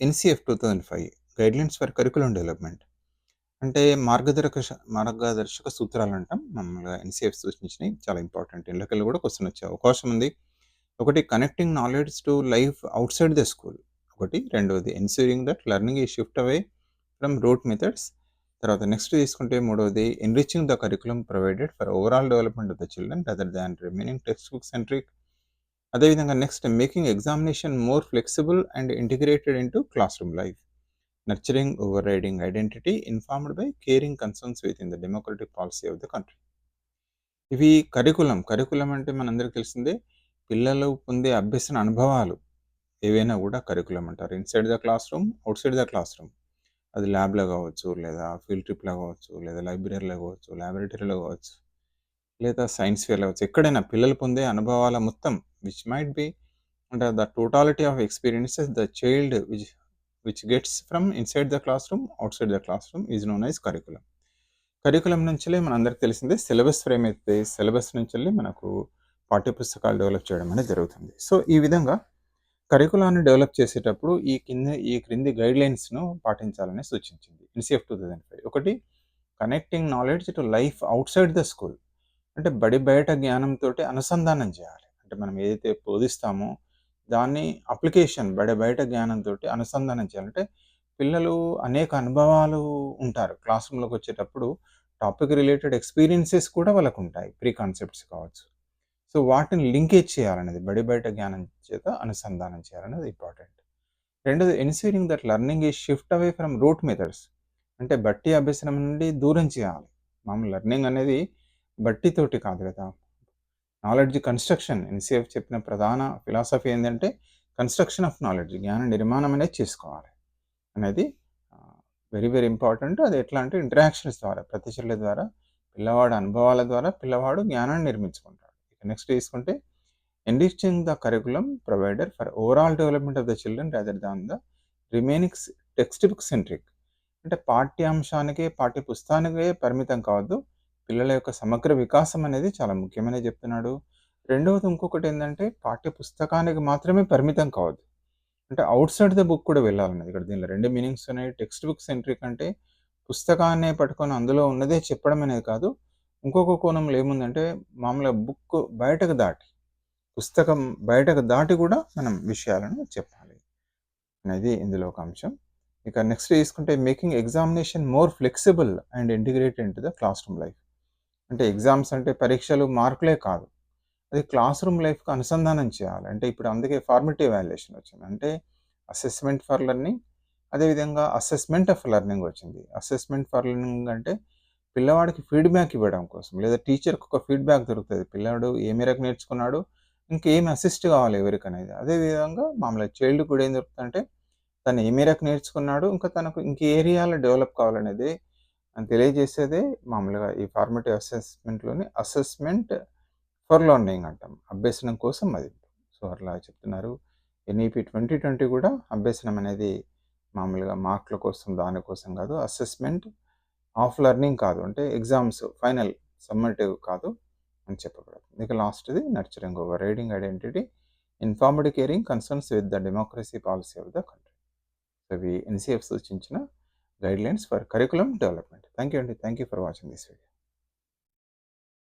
NCF 2005 guidelines for curriculum development. అంటే మార్గదర్శక మార్గదర్శక సూత్రాలంటాం. మామూలుగా ఎన్‌సీఎఫ్ సూచించినవి చాలా ఇంపార్టెంట్. ఇళ్ళకెళ్ళి కూడా క్వశ్చన్ వచ్చే అవకాశం ఉంది. ఒకటి connecting knowledge to life outside the school. ఒకటి. రెండవది ensuring that learning is shift away from rote methods. తర్వాత నెక్స్ట్ తీసుకుంటే మూడవది enriching the curriculum provided for overall development of the children rather than remaining textbook centric. అదేవిధంగా next making examination more flexible and integrated into classroom life. Nurturing overriding identity informed by caring concerns within the democratic policy of the country. ఇవి curriculum. Curriculum అంటే మనందరికీ తెలిసిందే పిల్లలు పొందే అభ్యసన అనుభవాలు ఏవైనా కూడా కరికులం అంటారు. Inside the classroom, outside the classroom. అది ల్యాబ్‌లో కావచ్చు, లేదా ఫీల్డ్ ట్రిప్‌లో కావచ్చు, లేదా లైబ్రరీలో కావచ్చు, ల్యాబొరేటరీలో కావచ్చు, లేదా సైన్స్ ఫేర్లో కావచ్చు. ఎక్కడైనా పిల్లలు పొందే అనుభవాల మొత్తం which might be and the totality of experiences the child which which gets from inside the classroom, outside the classroom is known as curriculum. Curriculum మన అందరికి తెలిసిందే సిలబస్ ఫ్రేమ్ అయితే సిలబస్ నుంచి మనకు పాఠ్యపుస్తకాలు డెవలప్ చేయడం అనేది జరుగుతుంది. సో, ఈ విధంగా కరికులాన్ని డెవలప్ చేసేటప్పుడు ఈ కింద ఈ క్రింది గైడ్‌లైన్స్‌ను పాటించాలని సూచించింది. ఎన్‌సీఎఫ్ 2005 ఒకటి connecting knowledge to life outside the school. అంటే బడి బయట జ్ఞానంతో అనుసంధానం చేయాలి. అంటే మనం ఏదైతే బోధిస్తామో దాన్ని అప్లికేషన్ బయట బయట జ్ఞానంతో అనుసంధానం చేయాలంటే పిల్లలు అనేక అనుభవాలు ఉంటారు. క్లాస్ రూమ్‌లోకి వచ్చేటప్పుడు టాపిక్ రిలేటెడ్ ఎక్స్‌పీరియన్సెస్ కూడా వాళ్ళకు ఉంటాయి ప్రీ కాన్సెప్ట్స్ కావచ్చు. సో, వాటిని లింకేజ్ చేయాలనేది బడి బయట జ్ఞానం చేత అనుసంధానం చేయాలనేది ఇంపార్టెంట్. రెండోది ensuring that learning is shift away from rote methods. అంటే బట్టి అభ్యసనం నుండి దూరం చేయాలి. మామూలు లెర్నింగ్ అనేది బట్టితోటి కాదు కదా! నాలెడ్జ్ కన్‌స్ట్రక్షన్ ఎన్‌సీఎఫ్ చెప్పిన ప్రధాన ఫిలాసఫీ ఏంటంటే కన్‌స్ట్రక్షన్ ఆఫ్ నాలెడ్జ్ జ్ఞాన నిర్మాణం అనేది చేసుకోవాలి. అనేది వెరీ వెరీ ఇంపార్టెంట్. అది ఎట్లా అంటే ఇంటరాక్షన్స్ ద్వారా ప్రతిచర్యల ద్వారా పిల్లవాడు అనుభవాల ద్వారా పిల్లవాడు జ్ఞానాన్ని నిర్మించుకుంటాడు. ఇక నెక్స్ట్ తీసుకుంటే enriching the curriculum provider for overall development of the children rather than the remaining textbook centric. అంటే పాఠ్యాంశానికే, పాఠ్య పుస్తకానికే పరిమితం కావద్దు. పిల్లల యొక్క సమగ్ర వికాసం అనేది చాలా ముఖ్యమనే చెప్తున్నాడు. రెండవది ఇంకొకటి ఏంటంటే పాఠ్య పుస్తకానికి మాత్రమే పరిమితం కావద్దు. అంటే అవుట్ సైడ్ ద బుక్ కూడా వెళ్ళాలన్నది. ఇక్కడ దీనిలో రెండు మీనింగ్స్ ఉన్నాయి. టెక్స్ట్ బుక్ సెంట్రిక్ అంటే పుస్తకాన్ని పట్టుకొని అందులో ఉన్నదే చెప్పడం అనేది కాదు. ఇంకొక కోణంలో ఏముందంటే మామూలుగా బుక్ బయటకు దాటి, పుస్తకం బయటకు దాటి కూడా మనం విషయాలను చెప్పాలి. అనేది ఇందులో ఒక అంశం. ఇక నెక్స్ట్ తీసుకుంటే making examination more flexible and integrated into the classroom life. అంటే ఎగ్జామ్స్ అంటే పరీక్షలు, మార్కులే కాదు. అది క్లాస్ రూమ్ లైఫ్‌కి అనుసంధానం చేయాలి. అంటే ఇప్పుడు అందుకే ఫార్మేటివ్ వాల్యుయేషన్ వచ్చింది. అంటే అసెస్‌మెంట్ ఫర్ లెర్నింగ్ అదేవిధంగా అసెస్‌మెంట్ ఆఫ్ లెర్నింగ్ వచ్చింది. అసెస్‌మెంట్ ఫర్ లెర్నింగ్ అంటే పిల్లవాడికి ఫీడ్‌బ్యాక్ ఇవ్వడం కోసం లేదా టీచర్‌కి ఒక ఫీడ్‌బ్యాక్ దొరుకుతుంది పిల్లవాడు ఏ మేరకు నేర్చుకున్నాడు, ఇంకేం అసిస్ట్ కావాలి ఎవరికనేది. అదేవిధంగా మామూలుగా చైల్డ్ కూడా ఏం దొరుకుతుందంటే తను ఏ మేరకు నేర్చుకున్నాడు, ఇంకా తనకు ఇంకే ఏరియాలో డెవలప్ కావాలనేది తెలియజేసేదే మామూలుగా ఈ ఫార్మేటివ్ అసెస్‌మెంట్‌లోని అసెస్‌మెంట్ ఫర్ లర్నింగ్ అంటాం. అభ్యసనం కోసం అది. సో, అట్లా చెప్తున్నారు. ఎన్‌ఈపీ 2020 కూడా అభ్యసనం అనేది మామూలుగా మార్కుల కోసం దానికోసం కాదు. అసెస్‌మెంట్ ఆఫ్ లెర్నింగ్ కాదు. అంటే ఎగ్జామ్స్ ఫైనల్ సమ్మేటివ్ కాదు అని చెప్పబడింది. ఇక లాస్ట్‌ది nurturing overriding identity informed caring concerns with the democracy policy of the country. So, ఇవి ఎన్‌సీఎఫ్ సూచించిన guidelines for curriculum development. Thank you అండి. Thank you for watching this video.